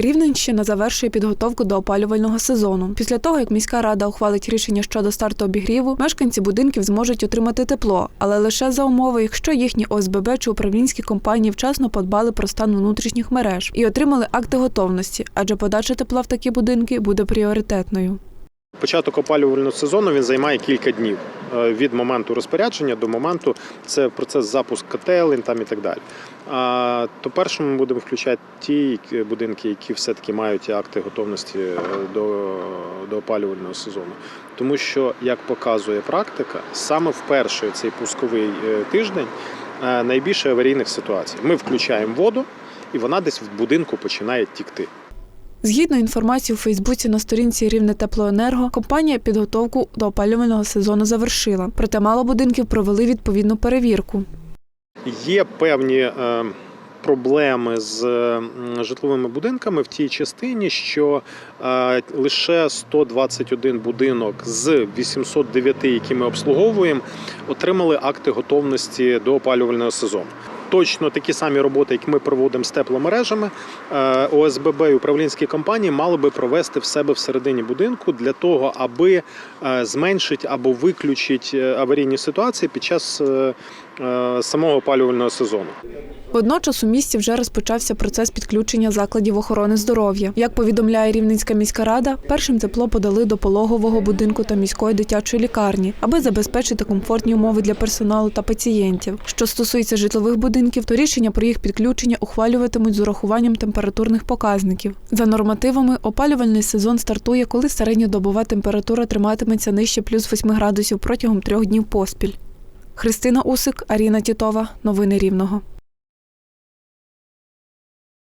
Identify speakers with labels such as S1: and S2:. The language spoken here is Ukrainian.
S1: Рівненщина завершує підготовку до опалювального сезону. Після того, як міська рада ухвалить рішення щодо старту обігріву, мешканці будинків зможуть отримати тепло, але лише за умови, якщо їхні ОСББ чи управлінські компанії вчасно подбали про стан внутрішніх мереж і отримали акти готовності, адже подача тепла в такі будинки буде пріоритетною.
S2: Початок опалювального сезону він займає кілька днів від моменту розпорядження до моменту це процес запуск котелень там і так далі. А, то першим ми будемо включати ті будинки, які все-таки мають акти готовності е, до, до опалювального сезону. Тому що, як показує практика, саме в перший цей пусковий е, тиждень е, найбільше аварійних ситуацій. Ми включаємо воду, і вона десь в будинку починає тікти.
S1: Згідно інформації у Фейсбуці на сторінці Рівне Теплоенерго, компанія підготовку до опалювального сезону завершила. Проте мало будинків провели відповідну перевірку.
S2: Є певні е, проблеми з е, житловими будинками в тій частині, що е, лише 121 будинок з 809, які ми обслуговуємо, отримали акти готовності до опалювального сезону. Точно такі самі роботи, які ми проводимо з тепломережами, е, ОСББ і управлінські компанії мали би провести в себе всередині будинку для того, аби е, зменшити або виключити е, аварійні ситуації під час самого опалювального сезону.
S1: Водночас у місті вже розпочався процес підключення закладів охорони здоров'я. Як повідомляє Рівненська міська рада, першим тепло подали до пологового будинку та міської дитячої лікарні, аби забезпечити комфортні умови для персоналу та пацієнтів. Що стосується житлових будинків, то рішення про їх підключення ухвалюватимуть з урахуванням температурних показників. За нормативами, опалювальний сезон стартує, коли середньодобова температура триматиметься нижче плюс 8 градусів протягом трьох днів поспіль. Христина Усик, Аріна Тітова. Новини Рівного.